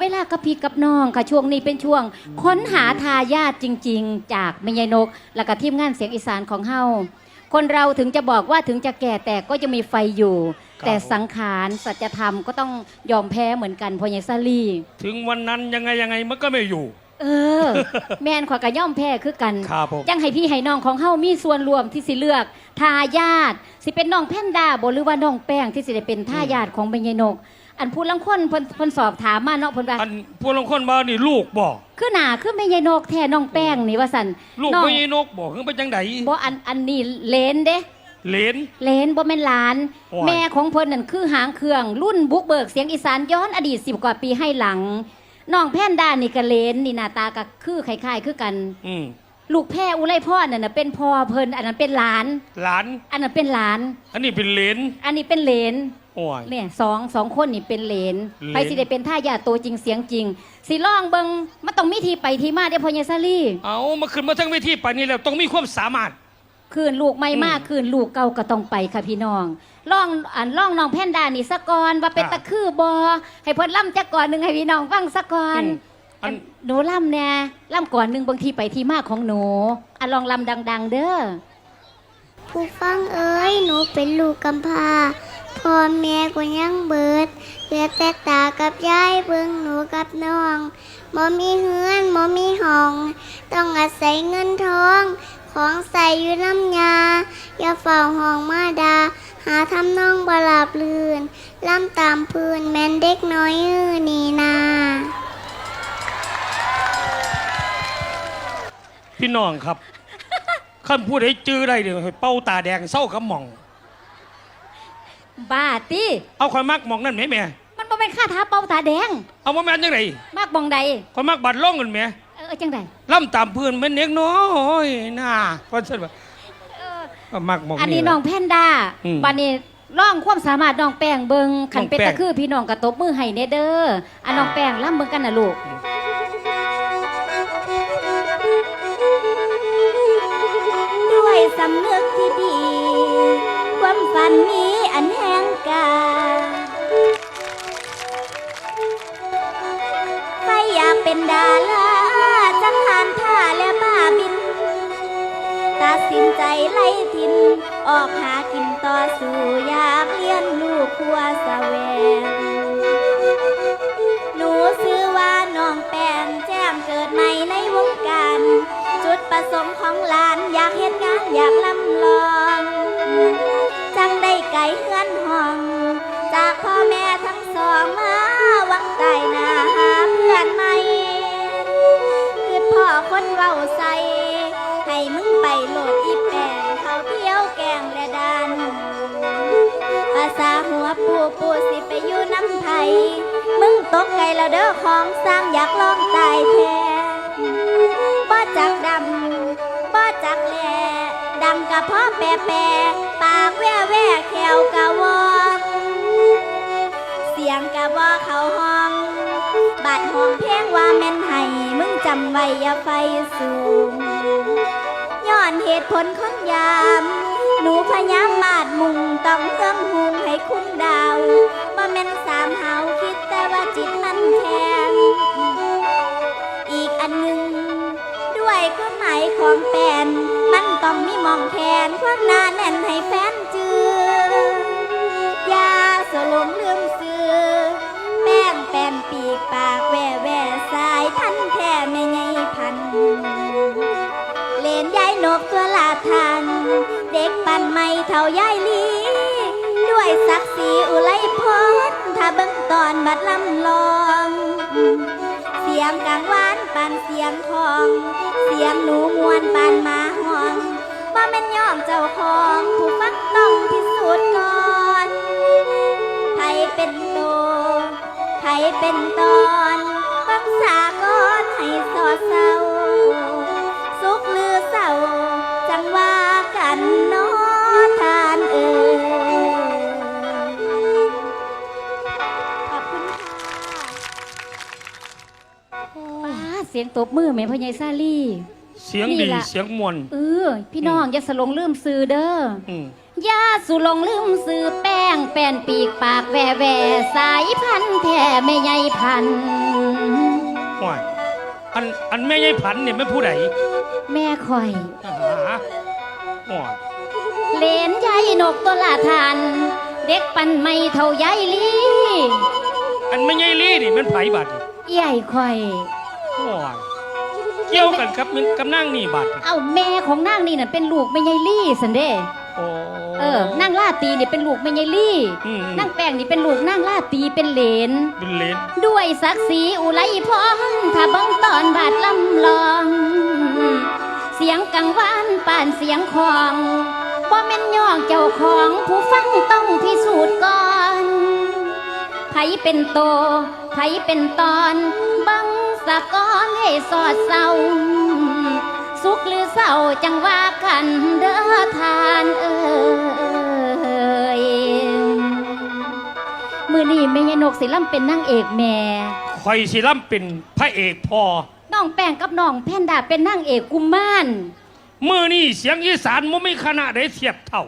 เวลากับพี่กับน้องค่ะช่วงนี้เป็นช่วง ค้นหาทายาทจริง ๆ จากแม่ยายนก และก็ทีมงานเสียงอีสานของเฮาคนเราถึงจะบอกว่าถึงจะแก่แต่ก็จะมีไฟอยู่ ครับ แต่สังขารสัจธรรมก็ต้องยอมแพ้เหมือนกันพ่อใหญ่ซาลี่ถึงวันนั้นยังไงยังไงมันก็ไม่อยู่ เออ แม่นขวากะย่อมแพ้คือกัน ครับผม จังให้พี่ให้น้องของเฮามีส่วนรวมที่สิเลือก ทายาทสิเป็นน้องแพนด้าบ่หรือว่าน้องแป้งที่สิได้เป็นทายาทของแม่ยายนก อันพูดลังคนเพิ่นเพิ่นสอบถามมาเนาะเพิ่นว่าอันพวกลงคนมานี่ลูกบอกคือหนาคือแม่ยายนกแท้น้องแป้งนี่ว่าสันลูกน้องไม่นกบอกคือเป็นจังไดบ่อันอันนี้เลนเด้ เหลน เลนบ่แม่นหลาน โอ้ย แม่ของเพิ่นนั่นคือหางเครื่อง รุ่นบุกเบิกเสียงอีสานย้อนอดีต10กว่าปีให้หลังน้องแพนด้านี่ก็เลนนี่หน้าตาก็คือคล้ายๆคือกัน อืมลูกแพรอุไรพ่อนั่นน่ะเป็นพ่อเพิ่นอันนั้นเป็นหลาน หลาน อันนั้นเป็นหลาน อันนี้เป็นเหลนอันนี้เป็นเหลน โอ้ย เนี่ยสองสองคนนี่เป็นเหลนเหลนใครสิได้เป็นท่ายาทตัวจริงเสียงจริง สิลองเบิงมันต้องมีที่ไปที่มาเด้อพ่อใหญ่ซาลี่เอามาขึ้นมาทั้งเวทีไปานนี่แล้วต้องมีความสามารถ คืนลูกไม่มากอืมคืนลูกเก่าก็ต้องไปค่ะพี่น้องล่องอันล่องน้องแพนด้านี่สะกอนว่าเป็นอ่าตะคือบอให้เพิ่นล่ำจักก่อนหนึ่งให้พี่น้องฟังสะกอนอืมอันหนูล่ำแน่ล่ำก่อนหนึ่งบางทีไปที่มาของหนูอันลองล่ำดัง ๆ เด้อผู้ฟังเอ้ย หนูเป็นลูกกำพร้า พ่อแม่ก็ยังเบิดเหลือแต่ตากับยายเบิ่งหนูกับน้องบ่มีเฮือนบ่มีห้อง ต้องอาศัยเงินทอง ของใส่อยู่น้ำยา อย่าเฝ้าห้องมาดา หาทำน้องบลาบลื่นล่ำตามพื้นแม่นเด็กน้อยอนี่นาพี่น้องครับขั้นพูดให้จื้อได้เดี๋ยวเป้าตาแดงเศร้ากับหม่อง บ้าติเอาคอยมักหม่องนั่นไหมแม่มันบ่เป็นค่าท้าเป้าตาแดง เอามาแม่นจังไดมากบองใดคอยมักบัดล่องกันแม่เออจังใดล่ำตามพื้นเป็นเด็กน้อยน่าเพราะฉะนั้นว่าเออ ก็มักหม่องอันนี้แหละน้องแพนด้าอืมบัดนี้ล่องความสามารถน้องแป้งเบิงขันเป็นน้องแป้ตะงคือพี่น้องกระตบมือให้เนเด้ออันน้องแป้งล่ำเบิงกันนะลูก ด้วยสำนึกที่ดี ความฝันมี เป็นดาราจังหันท่าและบ้าบิน ตัดสินใจไล่ทิน ออกหากินต่อสู่อยากเลี้ยนลูกควร มึงไปโหลดอีแปงเขาเที่ยวแกงและดันภาษาหัวปูปูสิไปอยู่น้ำไทยมึงตกไก่แล้วเด้อของสร้างอยากลองตายแท้บ่จักดำบ่จักแหลดังกะพ่อแปะแปะปากแว่แว่แขวกะวอกเสียงกะบ่เขาห้องบาดห้องเพลงว่าแม่นให้มึงจำไว้อย่าไฟสูง ย้อนเหตุผลของยาม หนูพยายามมาดมุงต้องเพิ่มหุงให้คุณดาวบ่แม่นสามหาวคิดแต่ว่าจิตมันแข็งอีกอันหนึ่งด้วยความหมายของแฟน มันต้องมีมองแทนความหนาแน่นให้แฟนเจือยาสลมลืมซื้อแป้งแป้นปีกปากแว่แว่สายทันแทน นยายนกตัวลาทัน เด็กปั่นไม่เท่ายายลี ด้วยศักดิ์ศรีอุไรพรถ้าเบิ่งตอนบัดลำลอง เสียงกลางวานปานเสียงทอง เสียงหนูมวนปานมาห้องบ่แม่นยอมเจ้าของผู้ฟังต้องพิสูจน์ก่อนไผเป็นโตไผเป็นตอนฟังสากอนให้สอดเศร้า กันนอทานเอ่ยขอบคุณค่ะป้าเสียงตบมือแม่พ่อใหญ่ซาลี่ เสียงนี่ดีล่ะ เสียงมวลเออพี่น้องอย่าสลงลืมซื้อเด้ออืมอย่าสุลงลืมซื้อแป้งแป้นปีกปากแวแวสายพันธุ์แท้แม่ใหญ่พันธุ์อันอันแม่ยายผันเนี่ยแม่ผู้ใดแม่คอยหา โอ้ยเลนยายนกตัวละทาน เด็กปันไม่เท่ายายลีอันแม่ยายลี่นี่แมันไผบัดนี่ใหญ่คอยโอ้ยเกี่ยวกันครับมันกำนั่งนี่บัดเอาแม่ของนางนี่น่ะเป็นลูกแม่ยายลี่สันเด้โอ้เออนางล่าตีนี่เป็นลูกแม่ยายลี่อืมนางแป้งนี่เป็นลูกนางล่าตีเป็นเหลนเป็นเลนด้วยศักดิ์ศรีอุไรพรถ้าเบังตอนบาดลำลองเสียงกังวานป่านเสียงของบ่แม่นย่องเจ้าของผู้ฟังต้องพิสูจน์ก่อนไผเป็นโตไผเป็นตอนบังสะก้อนให้สอดเศร้า สุขหรือเศร้าจังว่ากันเด้อทานเอ่ยมือนี้แม่ยนกสิล่ำเป็นนางเอกแม่คอยสิล่ำเป็นพระเอกพ่อ น้องแป้งกับน้องแพนดาเป็นนางเอกกุมมารมือนี่เสียงอีสานมันไม่ขนาดได้เทียบเท่า